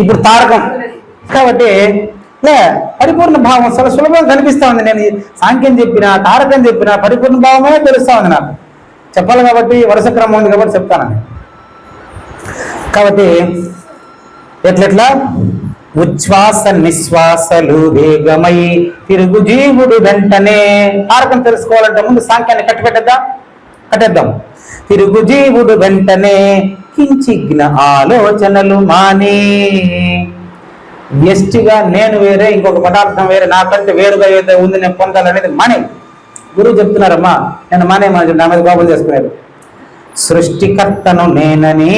ఇప్పుడు తారకం కాబట్టి లే పరిపూర్ణ భావం చాలా సులభంగా కనిపిస్తా ఉంది. నేను సాంఖ్యం చెప్పిన తారకం చెప్పిన పరిపూర్ణ భావమే తెలుస్తా ఉంది నాకు. చెప్పాలి కాబట్టి వరుస క్రమం ఉంది కాబట్టి చెప్తాను. కాబట్టి ఎట్లెట్లా? ఉచ్ఛ్వాస నిశ్వాసలు వేగమై తిరుగు జీవుడు వెంటనే. తారకం తెలుసుకోవాలంటే ముందు సాంఖ్యాన్ని కట్టిపెట్టేద్దాం. కట్టేద్దాం. తిరుగు జీవుడు వెంటనే కించిగ్న ఆలోచనలు మానే. వ్యష్టిగా నేను వేరే ఇంకొక పదార్థం వేరే నాకంటే వేరుగా ఏదో ఉంది నేను పొందాలనేది మనే. గురువు చెప్తున్నారమ్మా నేను మానే మన నా మీద కోపం చేసుకునేది. సృష్టికర్తను నేనని.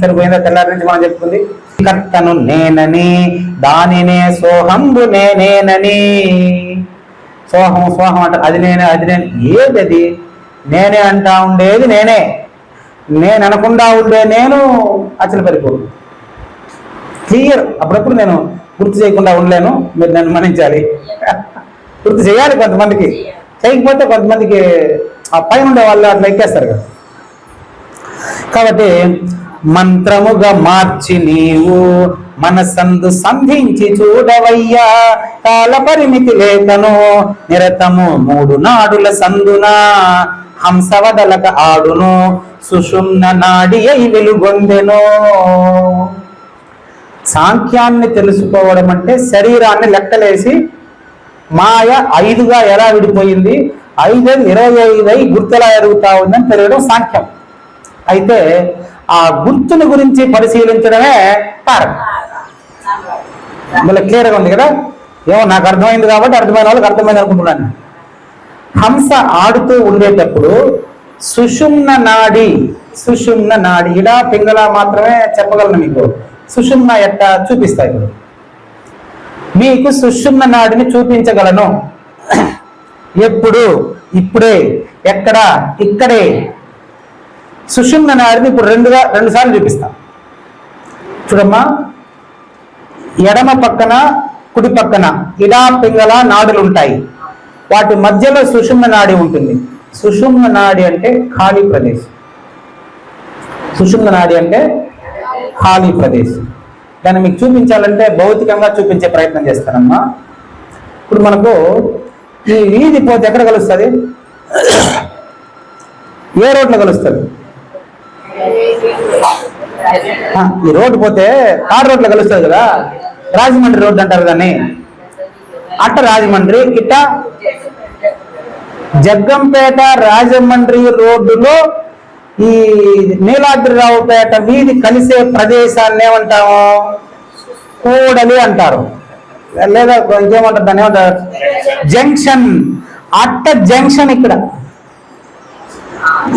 సరిపోయిందా? తెల్లారి నుంచి మనం చెప్పుకుంది. కర్తను నేనని దానినే సోహంబు నేనేనని. సోహం సోహం అంట అది నేనే అది నేను. ఏది అది నేనే అంటా ఉండేది నేనే. నేను అనకుండా ఉండే నేను అచ్చలు పరిపూర్ణ క్లియర్ అప్పుడప్పుడు నేను గుర్తు చేయకుండా ఉండలేను. మీరు నన్ను మన్నించాలి. గుర్తు చేయాలి కొంతమందికి. చేయకపోతే కొంతమందికి ఆ పైన ఉండే వాళ్ళు అట్లా ఎక్కేస్తారు కదా. కాబట్టి మంత్రముగా మార్చి నీవు మనసందు సంధించి చూడవయ్యా. కాల పరిమితి లేకను నిరతము మూడు నాడుల సందునా. హంసవదలక ఆడును సుషుమ్న నాడి అయి వెలుగొందెను. సాంఖ్యాన్ని తెలుసుకోవడం అంటే శరీరాన్ని లెక్కలేసి మాయ ఐదుగా ఎలా విడిపోయింది? ఐదు ఇరవై ఐదు అయి గుర్తులా ఎరుగుతా ఉందని తెలియడం సాంఖ్యం. అయితే ఆ గుర్తుని గురించి పరిశీలించడమే తారకం మళ్ళీ క్లియర్గా ఉంది కదా? ఏమో నాకు అర్థమైంది కాబట్టి అర్థమైన వాళ్ళకి అర్థమైంది అనుకుంటున్నాను. హంస ఆడుతూ ఉండేటప్పుడు సుషుమ్న నాడి సుషుమ్న నాడి. ఇడా పింగళ మాత్రమే చెప్పగలను మీకు. సుషుమ్న ఎట్ట చూపిస్తా ఇప్పుడు. మీకు సుషుమ్న నాడిని చూపించగలను. ఎప్పుడు? ఇప్పుడే. ఎక్కడ? ఇక్కడే. సుషుమ్న నాడిని ఇప్పుడు రెండుగా రెండు సార్లు చూపిస్తా. చూడమ్మా. ఎడమ పక్కన కుడి పక్కన. ఇడా పింగళ నాడులు ఉంటాయి. వాటి మధ్యలో సుషుమ్న నాడి ఉంటుంది. సుషుమ్న నాడి అంటే ఖాళీ ప్రదేశం. సుషుమ్న నాడి అంటే ఖాళీ ప్రదేశం. దాన్ని మీకు చూపించాలంటే భౌతికంగా చూపించే ప్రయత్నం చేస్తానమ్మా ఇప్పుడు మనకు ఈ వీధి పోతే ఎక్కడ కలుస్తుంది? ఏ రోడ్లో కలుస్తుంది? ఈ రోడ్డు పోతే కార్ రోడ్లో కలుస్తుంది కదా? రాజమండ్రి రోడ్డు అంటారు దాన్ని. అట్ట రాజమండ్రి ఇట్ట జగ్గంపేట రాజమండ్రి రోడ్డులో ఈ నీలాద్రిరావుపేట వీధి కలిసే ప్రదేశాన్ని ఏమంటాము? కూడలి అంటారు. లేదా ఇంకేమంటారు దాన్ని ఏమంటారు? జంక్షన్. అట్ట జంక్షన్ ఇక్కడ.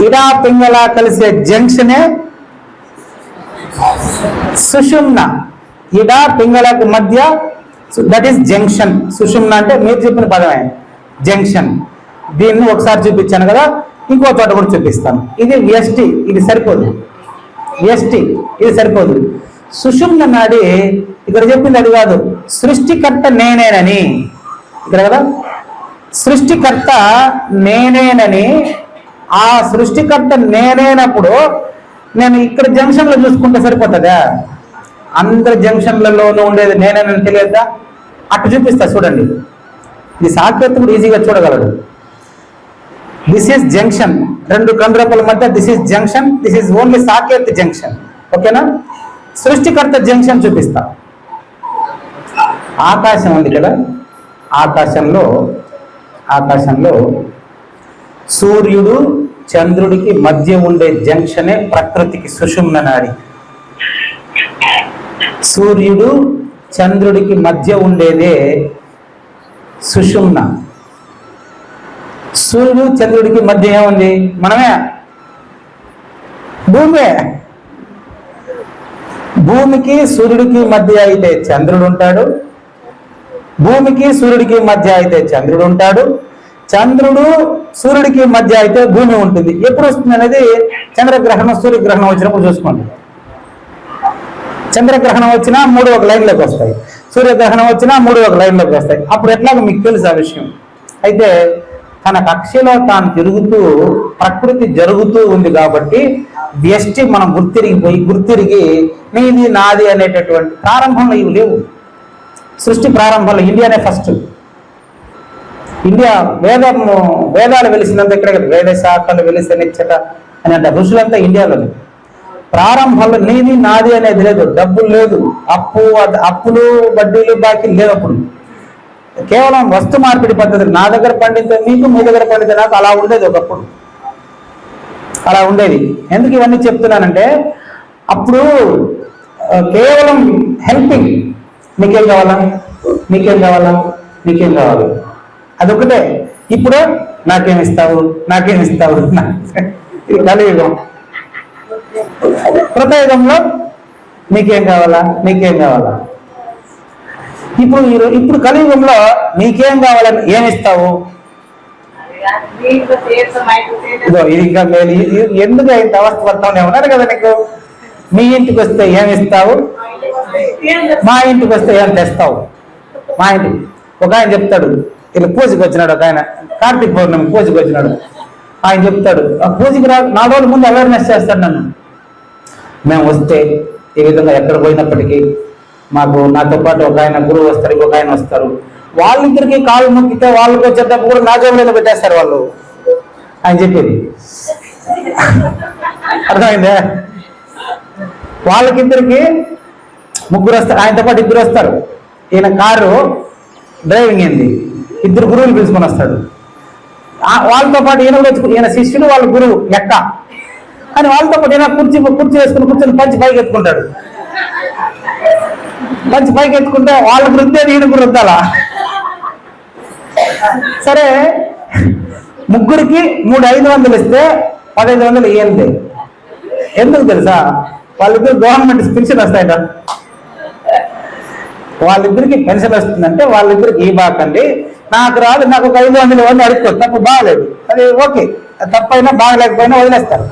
ఇడా పింగళ కలిసే జంక్షనే సుషుమ్న. ఇడా పింగళకు మధ్య దట్ ఈస్ జంక్షన్ సుషుమ్న అంటే మీరు చెప్పిన పదమే. జంక్షన్ దీన్ని ఒకసారి చూపించాను కదా ఇంకో చోట కూడా చూపిస్తాను. ఇది వ్యష్టి ఇది సరిపోదు. వ్యష్టి ఇది సరిపోదు. సుషుమ్న నాడి ఇక్కడ చెప్పింది అది కాదు. సృష్టికర్త నేనేనని. ఇక్కడ కదా? సృష్టికర్త నేనేనని. ఆ సృష్టికర్త నేనేనప్పుడు నేను ఇక్కడ జంక్షన్లో చూసుకుంటే సరిపోతుందా? అందరి జంక్షన్లలోనూ ఉండేది నేనేనని తెలియద్దా? అటు చూపిస్తా చూడండి. ఈ సాకేతుడు ఈజీగా చూడగలడు. దిస్ ఈస్ జంక్షన్ రెండు కండ్రపల మధ్య this is junction this is only Saket junction ఓకేనా? సృష్టికర్త జంక్షన్ చూపిస్తా. ఆకాశం ఉంది కదా? ఆకాశంలో ఆకాశంలో సూర్యుడు చంద్రుడికి మధ్య ఉండే జంక్షనే ప్రకృతికి సుషుమ్న నాడి సూర్యుడు చంద్రుడికి మధ్య ఉండేదే సుషుమ్న. సూర్యుడు చంద్రుడికి మధ్య ఏముంది? మనమే. భూమే. భూమికి సూర్యుడికి మధ్య అయితే చంద్రుడు ఉంటాడు. భూమికి సూర్యుడికి మధ్య అయితే చంద్రుడు ఉంటాడు. చంద్రుడు సూర్యుడికి మధ్య అయితే భూమి ఉంటుంది. ఎప్పుడు వస్తుంది అనేది చంద్రగ్రహణం సూర్యగ్రహణం వచ్చినప్పుడు చూసుకోండి. చంద్రగ్రహణం వచ్చినా మూడు ఒక లైన్లోకి వస్తాయి. సూర్యగ్రహణం వచ్చినా మూడు ఒక లైన్లోకి వస్తాయి. అప్పుడు ఎట్లాగో మీకు తెలుసు ఆ విషయం. అయితే తన కక్షలో తాను తిరుగుతూ ప్రకృతి జరుగుతూ ఉంది కాబట్టి వ్యష్టి మనం గుర్తిరిగిపోయి గుర్తిరిగి నీది నాది అనేటటువంటి ప్రారంభంలో ఇవి లేవు. సృష్టి ప్రారంభంలో ఇండియానే ఫస్ట్ ఇండియా వేదము వేదాలు వెలిసినంత ఇక్కడ వేద శాఖలు వెలిసిన నిచ్చట అని అంటే ఋషులంతా ఇండియాలోనే. ప్రారంభంలో నీది నాది అనేది లేదు. డబ్బులు లేదు. అప్పు అప్పులు వడ్డీలు బాకీ లేవు అప్పుడు కేవలం వస్తు మార్పిడి పద్ధతి. నా దగ్గర పండితే మీకు మీ దగ్గర పండితే నాకు అలా ఉండేది ఒకప్పుడు. అలా ఉండేది. ఎందుకు ఇవన్నీ చెప్తున్నానంటే అప్పుడు కేవలం హెల్పింగ్. నీకేం కావాలా? నీకేం కావాలా? నీకేం కావాలి? అదొకటే ఇప్పుడు నాకేమిస్తావు నాకేమిస్తావు ఇస్తావు? కలియుగం. కృతయుగంలో నీకేం కావాలా? నీకేం కావాలా? ఇప్పుడు ఇప్పుడు కలియుగంలో నీకేం కావాలని ఏమిస్తావు? ఇదో ఇది ఇంకా మేలు. ఎందుకు ఇంత అవస్థ పడతావు ఉన్నారు కదా నీకు? మీ ఇంటికి వస్తే ఏమి ఇస్తావు మా ఇంటికి వస్తే ఏం తెస్తావు? మా ఇంటికి ఒక ఆయన చెప్తాడు. ఇలా పూజకి వచ్చినాడు ఒక ఆయన. కార్తీక పౌర్ణమి పూజకి వచ్చినాడు. ఆయన చెప్తాడు. ఆ పూజకి రా నాలుగు రోజుల ముందు అవేర్నెస్ చేస్తాడు నన్ను. మేము వస్తే ఈ విధంగా ఎక్కడ పోయినప్పటికీ మాకు నాతో పాటు ఒక ఆయన గురువు వస్తారు ఇంకొక ఆయన వస్తారు. వాళ్ళిద్దరికి కాళ్ళు మొక్కితే వాళ్ళకి వచ్చేటప్పుడు కూడా నా జోబులో పెట్టేస్తారు వాళ్ళు. ఆయన చెప్పేది. అర్థమైందా? వాళ్ళకిద్దరికి ముగ్గురు వస్తారు ఆయనతో పాటు ఇద్దరు వస్తారు. ఈయన కారు డ్రైవింగ్ ఏంది? ఇద్దరు గురువులు పిలుచుకొని వస్తాడు. వాళ్ళతో పాటు ఈయన ఈయన శిష్యుడు వాళ్ళ గురువు లెక్క కానీ వాళ్ళతో పాటు ఈయన కుర్చీ కుర్చీ వేసుకుని కూర్చొని పంచి పైకి ఎత్తుకుంటాడు. పంచి పైకి ఎత్తుకుంటే వాళ్ళకు వృద్ధే నేను రుద్దాలా సరే ముగ్గురికి మూడు ఐదు వందలు ఇస్తే పదహైదు వందలు ఇయ్యండి. ఎందుకు తెలుసా? వాళ్ళిద్దరు గవర్నమెంట్ పెన్షన్ వస్తాయట. వాళ్ళిద్దరికి పెన్షన్ వస్తుందంటే వాళ్ళిద్దరికి ఈ బాకండి నాకు రాదు నాకు ఒక ఐదు వందలు ఇవ్వండి అడుక్కో తప్పు బాగలేదు. అది ఓకే. తప్పైనా బాగలేకపోయినా వదిలేస్తారు.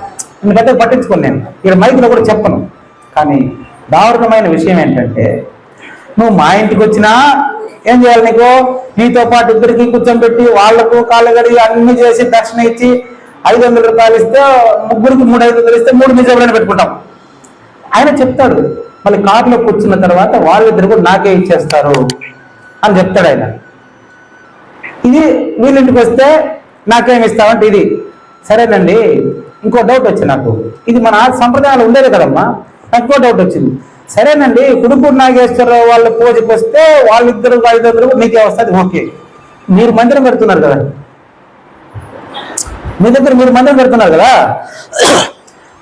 ఎందుకంటే పట్టించుకోను నేను. ఇక్కడ మైకులో కూడా చెప్పను. కానీ దారుణమైన విషయం ఏంటంటే నువ్వు మా ఇంటికి వచ్చినా ఏం చేయాలి నీకు? నీతో పాటు ఇద్దరికి కూర్చోబెట్టి వాళ్ళకు కాళ్ళు కడిగి అన్ని చేసి దక్షిణ ఇచ్చి ఐదు వందల రూపాయలు ఇస్తే ముగ్గురికి మూడు ఐదు వందలు ఇస్తే మూడు నిజాలను పెట్టుకుంటాం. ఆయన చెప్తాడు మళ్ళీ కారులో కూర్చున్న తర్వాత వాళ్ళిద్దరు కూడా నాకే ఇచ్చేస్తారు అని చెప్తాడు ఆయన. ఇది వీళ్ళింటికి వస్తే నాకేం ఇస్తామంటే ఇది. సరేనండి ఇంకో డౌట్ వచ్చింది నాకు. ఇది మన సంప్రదాయాలు ఉండేది కదమ్మా. నాకు ఇంకో డౌట్ వచ్చింది. సరేనండి కుడుపూరు నాగేశ్వరరావు వాళ్ళ పూజకి వస్తే వాళ్ళిద్దరు ఐదు మీకే వస్తుంది. ఓకే. మీరు మందిరం పెడుతున్నారు కదా. మీ దగ్గర మీరు మందిరం పెడుతున్నారు కదా.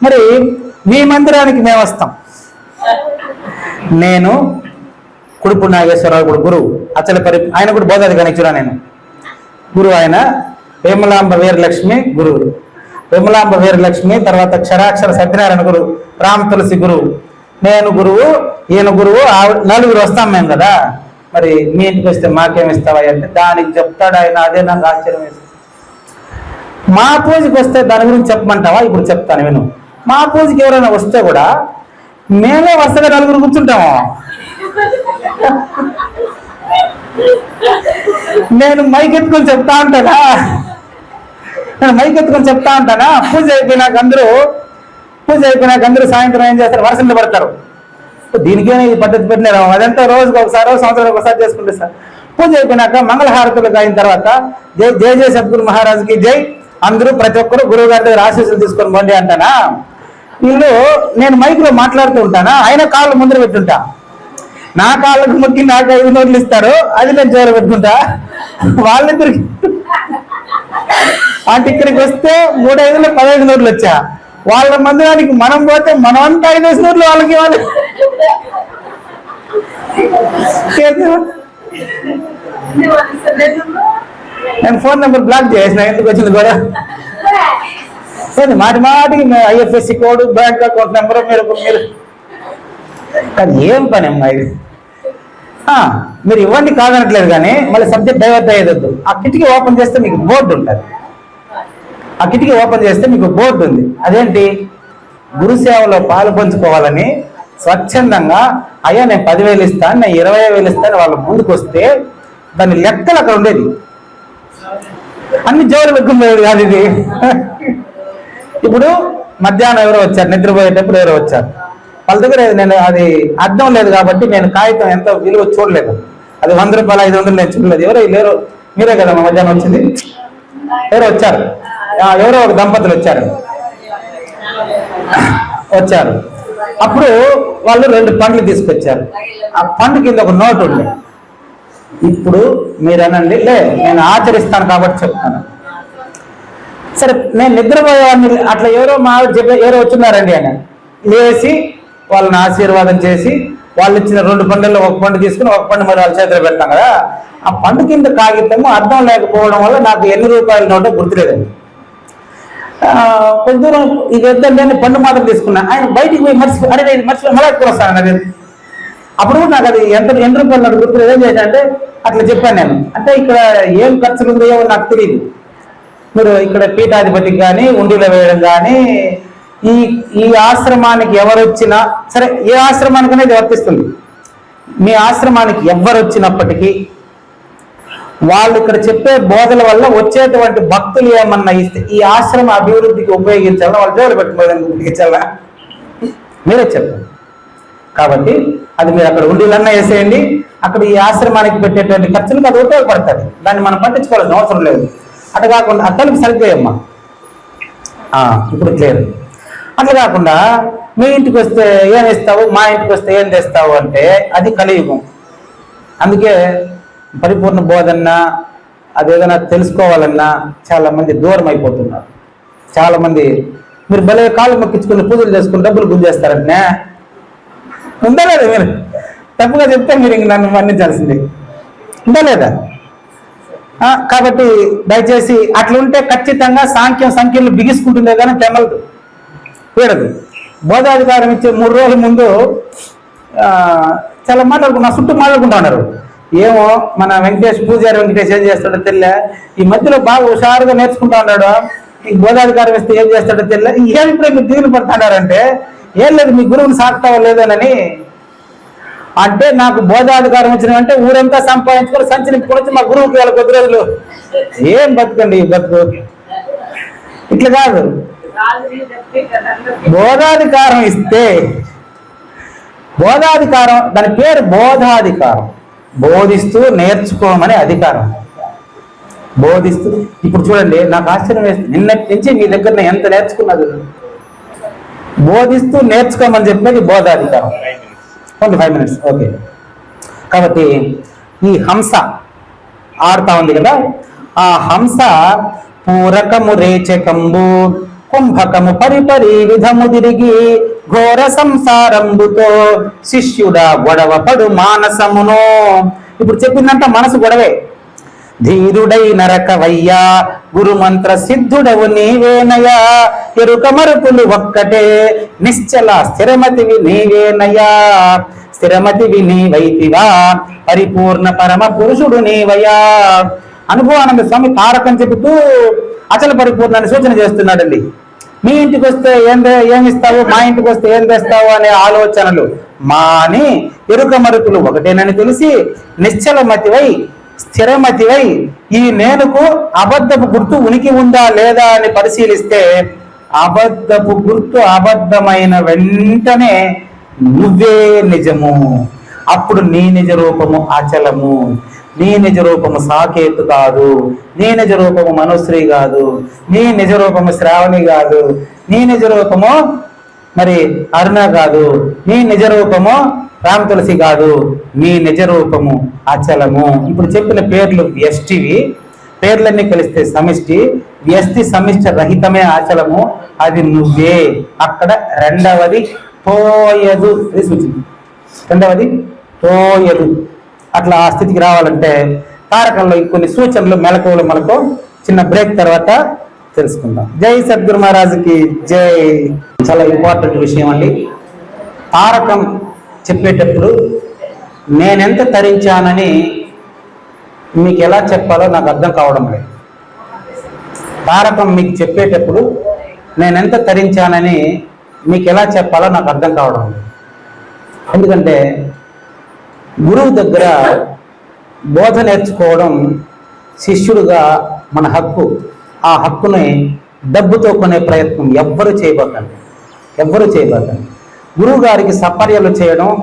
మరి మీ మందిరానికి మేము వస్తాం. నేను కుడుపు నాగేశ్వరరావు కూడా గురువు. అచల పరి ఆయన కూడా బోధాది కనిచురా నేను. గురువు ఆయన. వేమలాంబ వీరలక్ష్మి గురువు విమలాంబ వీరలక్ష్మి తర్వాత క్షరాక్షర సత్యనారాయణ గురువు రామ తులసి గురువు నేను గురువు ఈయన గురువు నలుగురు వస్తాం మేము కదా. మరి మీ ఇంటికి వస్తే మాకేమి ఇస్తావా అంటే దానికి చెప్తాడు ఆయన అదే నాకు ఆశ్చర్యం వేసింది మా పూజకి వస్తే దాని గురించి చెప్పమంటావా? ఇప్పుడు చెప్తాను నేను మా పూజకి ఎవరైనా వస్తే కూడా మేమే వరుసగా నలుగురు కూర్చుంటాము. నేను మైక్ ఎత్తుకొని చెప్తా ఉంటానా? నేను మైక్ ఎత్తుకొని చెప్తా ఉంటానా పూజ అయిపోయినాక అందరూ పూజ అయిపోయినాక అందరూ సాయంత్రం ఏం చేస్తారు? వరసలు పడతారు దీనికేనే ఈ పద్ధతి పెట్టినారు అదంతా రోజుకి ఒకసారి సంవత్సరానికి ఒకసారి చేసుకుంటే సార్. పూజ అయిపోయినాక మంగళహారతులకు అయిన తర్వాత జై జై జయ సద్గురు మహారాజుకి జై. అందరూ ప్రతి ఒక్కరు గురువు గారి దగ్గర ఆశీస్సులు తీసుకొని పోండి అంటానా? వీళ్ళు నేను మైక్లో మాట్లాడుతూ ఉంటానా? ఆయన కాళ్ళు ముందర పెట్టుంటా. నా కాళ్ళకు ముక్కి నాకు ఐదు నోట్లు ఇస్తారు. అది నేను చేర పెట్టుకుంటా. వాళ్ళిద్దరికి అంటే ఇక్కడికి వస్తే మూడు ఐదులో పదహైదు నోట్లు వచ్చా. వాళ్ళ మందిరానికి మనం పోతే మనం అంతా ఐదేసి వేసిన నోట్లు వాళ్ళకి వాళ్ళు నేను ఫోన్ నెంబర్ బ్లాక్ చేసిన ఎందుకు వచ్చింది కూడా సరే మాటి మాటికి IFSC code bank account number మీరు మీరు. కానీ ఏం పని అమ్మా ఇది? ఆ, మీరు ఇవ్వండి కాదనట్లేదు కానీ మళ్ళీ సబ్జెక్ట్ డైవర్ట్ అయ్యేదొద్దు ఆ కిటికీ ఓపెన్ చేస్తే మీకు బోర్డు ఉంటుంది. ఆ కిటికీ ఓపెన్ చేస్తే మీకు బోర్డు ఉంది. అదేంటి? గురుసేవలో పాలు పంచుకోవాలని స్వచ్ఛందంగా అయ్యా నేను పదివేలు ఇస్తాను నేను ఇరవై వేలు ఇస్తాను వాళ్ళ ముందుకు వస్తే దాని లెక్కలు అక్కడ ఉండేది. అన్ని జోరు పెట్టుకునేది కాదు ఇది. ఇప్పుడు మధ్యాహ్నం ఎవరో వచ్చారు నిద్రపోయేటప్పుడు ఎవరో వచ్చారు. వాళ్ళ దగ్గర నేను అది అర్థం లేదు కాబట్టి నేను కాగితం ఎంత విలువ చూడలేదు. అది వంద రూపాయలు ఐదు వందలు నేను చూడలేదు. ఎవరో లేరు మీరే కదా మధ్యాహ్నం వచ్చింది. ఎవరో వచ్చారు. ఎవరో ఒక దంపతులు వచ్చారు. వచ్చారు. అప్పుడు వాళ్ళు రెండు పండ్లు తీసుకొచ్చారు. ఆ పండు కింద ఒక నోట్ ఉంది. ఇప్పుడు మీరు అనండి లే నేను ఆచరిస్తాను కాబట్టి చెప్తాను. సరే నేను నిద్రపోయేవాడిని అట్లా ఎవరో మా ఆవిడ చెప్పే ఎవరో వచ్చున్నారండి ఆయన లేచి వాళ్ళని ఆశీర్వాదం చేసి వాళ్ళు ఇచ్చిన రెండు పండుల్లో ఒక పండు తీసుకుని ఒక పండు మరి వాళ్ళ చేతిలో పెడతాం కదా. ఆ పండు కింద కాగితము అర్థం లేకపోవడం వల్ల నాకు ఎన్ని రూపాయల నోటో గుర్తులేదండి ఆ, కొంత దూరం ఇది వద్దని అని పండు మాత్రం తీసుకున్నా. ఆయన బయటికి పోయి మర్చి అరే నేను మర్చిపోయి మళ్ళీ వస్తాను అది అప్పుడు నాకు అది ఎంత ఎన్ని రూపాయలు నాకు గుర్తులేదు. ఏం చేశా అట్లా చెప్పాను నేను. అంటే ఇక్కడ ఏం ఖర్చులు ఉందో ఏమో నాకు తెలియదు మీరు ఇక్కడ పీఠాధిపతికి కానీ ఉండిలో వేయడం కానీ ఈ ఈ ఆశ్రమానికి ఎవరు వచ్చినా సరే ఏ ఆశ్రమానికి అనేది వర్తిస్తుంది. మీ ఆశ్రమానికి ఎవరు వచ్చినప్పటికీ వాళ్ళు ఇక్కడ చెప్పే బోధల వల్ల వచ్చేటువంటి భక్తులు ఏమన్నా ఇస్తే ఈ ఆశ్రమ అభివృద్ధికి ఉపయోగించాలా? వాళ్ళు పేరు పెట్టుకోవడానికి ఉపయోగించాలా? మీరే చెప్పండి. కాబట్టి అది మీరు అక్కడ ఉండీలన్నా వేసేయండి. అక్కడ ఈ ఆశ్రమానికి పెట్టేటువంటి ఖర్చులకు అది ఉపయోగపడుతుంది. దాన్ని మనం పట్టించుకోవాల్సిన అవసరం లేదు. అటు కాకుండా అతనికి సరిపోయమ్మా ఇప్పుడు క్లియర్. అట్లా కాకుండా మీ ఇంటికి వస్తే ఏం ఇస్తావు మా ఇంటికి వస్తే ఏం తెస్తావు అంటే అది కలియుగం. అందుకే పరిపూర్ణ బోధన్నా అదేదైనా తెలుసుకోవాలన్నా చాలా మంది దూరం అయిపోతున్నారు చాలామంది మీరు భలే కాళ్ళు మొక్కించుకుని పూజలు చేసుకుని డబ్బులు గుంజేస్తారంటే ఉండలేదా మీరు? తప్పుగా చెప్తే మీరు ఇంక నన్ను మన్నించాల్సింది. ఉండలేదా? కాబట్టి దయచేసి అట్లుంటే ఖచ్చితంగా సాంఖ్యం సంఖ్యలు బిగిసుకుంటుందే కానీ తెమలదు. వీడదు. బోధాధికారం ఇచ్చే మూడు రోజుల ముందు చాలా మాట్లాడుకున్నా చుట్టూ మాట్లాడుకుంటా ఉన్నారు. ఏమో మన వెంకటేష్ పూజారి వెంకటేష్ ఏం చేస్తాడో తెల్ల. ఈ మధ్యలో బాగా హుషారుగా నేర్చుకుంటా ఉన్నాడు. ఈ గోదాధికారి ఇస్తే ఏం చేస్తాడో తెల్ల. ఏం ఇప్పుడు మీరు దిగులు పడుతున్నారంటే? ఏం లేదు మీ గురువుని సాగుతావో లేదనని అంటే నాకు బోధాధికారం వచ్చిన అంటే ఊరంతా సంపాదించుకొని సంచి నింపుకొని మా గురువుకి వాళ్ళ కొద్ది రోజులు. ఏం బతుకండి ఈ బతుకు? ఇట్లా కాదు. బోధాధికారం ఇస్తే బోధాధికారం దాని పేరు బోధాధికారం. బోధిస్తూ నేర్చుకోమని అధికారం. బోధిస్తూ ఇప్పుడు చూడండి నాకు ఆశ్చర్యం వేస్తుంది. నిన్నటి నుంచి మీ దగ్గర నేను ఎంత నేర్చుకున్నది? బోధిస్తూ నేర్చుకోమని చెప్పేది బోధాధికారం. Only five minutes okay. కాబట్టి ఈ హంస ఆడుతా ఉంది కదా ఆ హంస పూరకము రేచకంబు కుంభకము పరిపరి విధము తిరిగి ఘోర సంసారంబుతో శిష్యుడ గొడవ పడు మానసమును. ఇప్పుడు చెప్పిందంట మనసు గొడవే. ధీరుడై నరకవయ్యా గురుమంత్ర సిద్ధుడవు నీవేనయా ఎరుక మరుపులు ఒక్కటే నిశ్చల స్థిరమతివి నీవేనయా స్థిరమతివి నీవైతివా పరిపూర్ణ పరమ పురుషుడు నీవయా అనుభవానంద స్వామి తారకం చెబుతూ అచల పరిపూర్ణాన్ని సూచన చేస్తున్నాడండి. మీ ఇంటికి వస్తే ఏం తే- ఇస్తావు? మా ఇంటికి వస్తే ఏం తెస్తావు అనే ఆలోచనలు. మాని ఎరుక మరుపులు ఒకటేనని తెలిసి నిశ్చలమతివై స్థిరమతివై ఈ నేనుకు అబద్ధపు గుర్తు ఉనికి ఉందా లేదా అని పరిశీలిస్తే అబద్ధపు గుర్తు అబద్ధమైన వెంటనే నువ్వే నిజము. అప్పుడు నీ నిజ రూపము అచలము నీ నిజ రూపము సాకేతు కాదు. నీ నిజ రూపము మనుశ్రీ కాదు. నీ నిజ రూపము శ్రావణి కాదు. నీ నిజ రూపము మరి అరుణ కాదు. నీ నిజ రూపము రామ తులసి కాదు. నీ నిజ రూపము అచలము. ఇప్పుడు చెప్పిన పేర్లు వ్యష్టివి. పేర్లన్నీ కలిస్తే సమిష్టి. వ్యష్టి సమిష్టి రహితమే ఆచలము. అది నువ్వే. అక్కడ రెండవది పోయదు. ఇది సూచన రెండవది పోయదు. అట్లా ఆ స్థితికి రావాలంటే తారకంలో కొన్ని సూచనలు మెలకువలు మనకు చిన్న బ్రేక్ తర్వాత తెలుసుకుందాం. జై సద్గురు మహారాజుకి జై. చాలా ఇంపార్టెంట్ విషయం అండి. తారకం చెప్పేటప్పుడు నేనెంత తరించానని మీకు ఎలా చెప్పాలో నాకు అర్థం కావడం లేదు. తారకం మీకు చెప్పేటప్పుడు నేను ఎంత తరించానని మీకు ఎలా చెప్పాలో నాకు అర్థం కావడం లేదు. ఎందుకంటే గురువు దగ్గర బోధ నేర్చుకోవడం శిష్యుడుగా మన హక్కు. ఆ హక్కుని డబ్బుతో కొనే ప్రయత్నం ఎవ్వరు చేయబోకండి. ఎవ్వరు చేయబోకండి. గురువు గారికి సపర్యలు చేయడం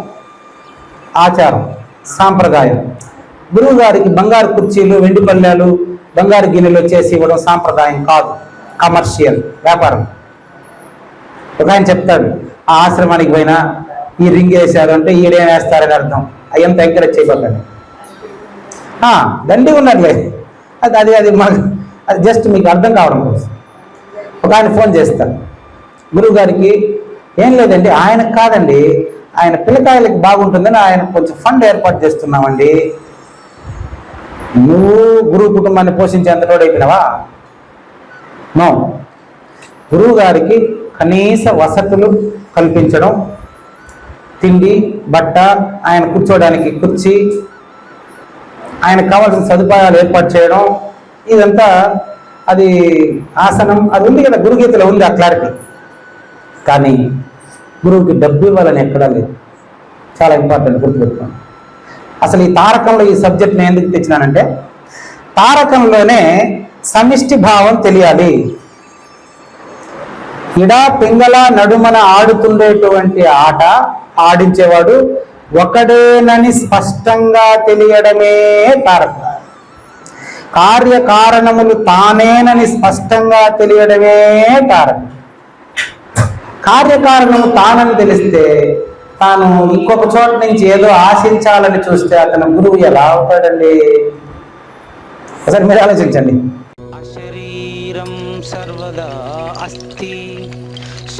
ఆచారం సాంప్రదాయం. గురువు గారికి బంగారు కుర్చీలు వెండి పల్లెలు బంగారు గిన్నెలు చేసి ఇవ్వడం సాంప్రదాయం కాదు. కమర్షియల్ వ్యాపారం. ఒక ఆయన చెప్తాడు ఆ ఆశ్రమానికి పోయినా ఈ రింగ్ వేశారు అంటే ఈడేం వేస్తారని అర్థం. అయ్యంత ఎంకరేజ్ చేయబోకండి దండి ఉన్నట్లే అది అది అది మా అది జస్ట్ మీకు అర్థం కావడం కోసం. ఒక ఆయన ఫోన్ చేస్తాను గురువు గారికి ఏం లేదండి ఆయన కాదండి ఆయన పిల్లకాయలకి బాగుంటుందని ఆయన కొంచెం ఫండ్ ఏర్పాటు చేస్తున్నామండి. నువ్వు గురువు కుటుంబాన్ని పోషించేంత అయిపోయినావా నో. గురువు గారికి కనీస వసతులు కల్పించడం తిండి బట్ట ఆయన కూర్చోవడానికి కుర్చీ ఆయనకు కావాల్సిన సదుపాయాలు ఏర్పాటు చేయడం ఇదంతా అది ఆసనం. అది ఉంది కదా గురుగీతలో ఉంది ఆ క్లారిటీ కానీ గురువుకి డబ్బు ఇవ్వాలని ఎక్కడా లేదు. చాలా ఇంపార్టెంట్ గుర్తుపెట్టుకోండి. అసలు ఈ తారకంలో ఈ సబ్జెక్ట్ నేను ఎందుకు తెచ్చినానంటే తారకంలోనే సమిష్టి భావం తెలియాలి. ఇడా పింగళ నడుమన ఆడుతుండేటువంటి ఆట ఆడించేవాడు ఒకడేనని స్పష్టంగా తెలియడమే తారక కార్యకారణములు తానేనని స్పష్టంగా తెలియడమే తారక కార్యకారణము తానని తెలిస్తే తాను ఇంకొక చోట నుంచి ఏదో ఆశించాలని చూస్తే అతను గురువు ఎలా అవుతాడండి? ఒకసారి మీరు ఆలోచించండి. శరీరం సర్వదా అస్థి.